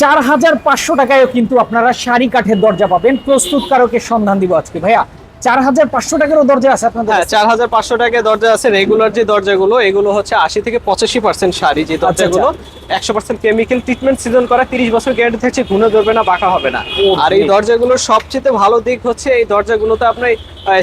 চার হাজার পাঁচশো টাকায়ও কিন্তু আপনারা শাড়ি কাঠের দরজা পাবেন। প্রস্তুত প্রস্তুতকারকের সন্ধান দিব আজকে। ভাইয়া চার হাজার পাঁচশো টাকারও দরজা আছে আপনাদের হ্যাঁ চার হাজার পাঁচশো টাকায় দরজা আছে। রেগুলার যে দরজাগুলো এগুলো হচ্ছে আশি থেকে পঁচাশি পার্সেন্ট শাড়ি। যে দরজাগুলো একশো পার্সেন্ট কেমিক্যাল ট্রিটমেন্ট সিজন করা তিরিশ বছর গ্যারান্টি থাকছে ঘুনে ধরবে না বাঁকা হবে না। আর এই দরজাগুলোর সবচেয়ে ভালো দিক হচ্ছে এই দরজাগুলোতে আপনার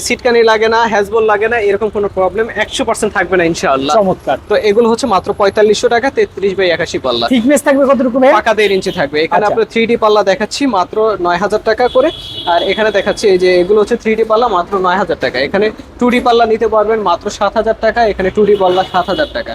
সিটকানি লাগে না হ্যাজবল লাগে না এরকম কোনো প্রবলেম একশো পার্সেন্ট থাকবে না ইনশাআল্লাহ। চমৎকার। তো এগুলো হচ্ছে মাত্র পঁয়তাল্লিশশো টাকা তেত্রিশ বাই একাশি পাল্লা। থিকনেস থাকবে কত ভাইয়া পাকা দেড় ইঞ্চি থাকবে। এখানে। আপনার থ্রি ডি পাল্লা দেখাচ্ছি মাত্র নয় হাজার টাকা করে। আর এখানে দেখাচ্ছি এই যে এগুলো হচ্ছে থ্রি ডি পাল্লা মাত্র নয় হাজার টাকা। এখানে টু ডি পাল্লা নিতে পারবেন মাত্র সাত হাজার টাকা এখানে টু ডি পাল্লা সাত হাজার টাকা।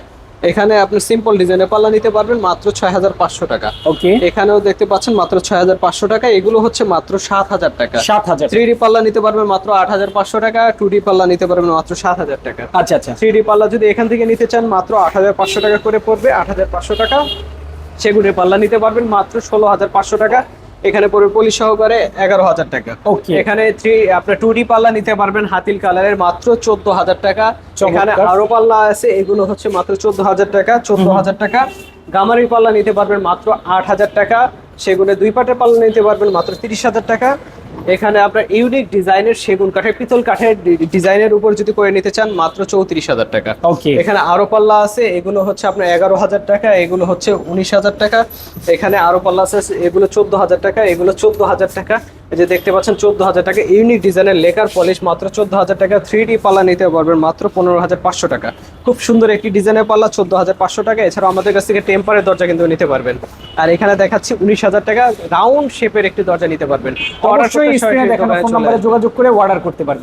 এখানে আপনি সিম্পল ডিজাইনের পাল্লা নিতে পারবেন মাত্র ছয় হাজার পাঁচশো টাকা। ওকে। এখানেও দেখতে পাচ্ছেন মাত্র ছয় হাজার পাঁচশো টাকা এগুলো হচ্ছে মাত্র সাত হাজার টাকা। সাত হাজার থ্রি ডি পাল্লা নিতে পারবেন মাত্র আট হাজার পাঁচশো টাকা টু ডি পাল্লা নিতে পারবেন মাত্র সাত হাজার টাকা। আচ্ছা আচ্ছা। থ্রি ডি পাল্লা যদি এখান থেকে নিতে চান মাত্র আট হাজার পাঁচশো টাকা করে পড়বে আট হাজার পাঁচশো টাকা। সেগুনের পাল্লা নিতে পারবেন মাত্র ষোলো হাজার পাঁচশো টাকা। এখানে পড়বে পলিশ সহকারে এগারো হাজার টাকা. এখানে থ্রি আপনার টু ডি পাল্লা নিতে পারবেন হাতিল কালারের মাত্র চোদ্দ হাজার টাকা। এখানে আরও পাল্লা আছে এগুলো হচ্ছে মাত্র চোদ্দ হাজার টাকা চোদ্দ হাজার টাকা। গামারি পাল্লা নিতে পারবেন মাত্র আট হাজার টাকা। সেগুলো দুই পাটের পাল্লা নিতে পারবেন মাত্র তিরিশ হাজার টাকা। এখানে আপনার ইউনিক ডিজাইনের সেগুন কাঠের পিতল কাঠের ডিজাইনের উপর যদি করে নিতে চান মাত্র চৌত্রিশ হাজার টাকা। ওকে এখানে আরও পাল্লা আছে এগুলো হচ্ছে আপনার এগারো হাজার টাকা এগুলো হচ্ছে উনিশ হাজার টাকা। এখানে আরও পাল্লা আছে এগুলো চোদ্দ হাজার টাকা এগুলো চোদ্দ হাজার টাকা। এই যে দেখতে পাচ্ছেন চোদ্দ হাজার টাকা ইউনিক ডিজাইনের লেকার পলিশ মাত্র চোদ্দ হাজার টাকা থ্রি ডি পাল্লা নিতে পারবেন মাত্র পনেরো হাজার পাঁচশো টাকা। খুব সুন্দর একটি ডিজাইনের পাল্লা চোদ্দ হাজার পাঁচশো টাকা। এছাড়াও আমাদের কাছ থেকে টেম্পারের দরজা কিন্তু নিতে পারবেন। আর এখানে দেখাচ্ছি উনিশ হাজার টাকা রাউন্ড শেপের একটি দরজা নিতে পারবেন। অবশ্যই দেখানো ফোন নাম্বারে যোগাযোগ করে অর্ডার করতে পারবেন।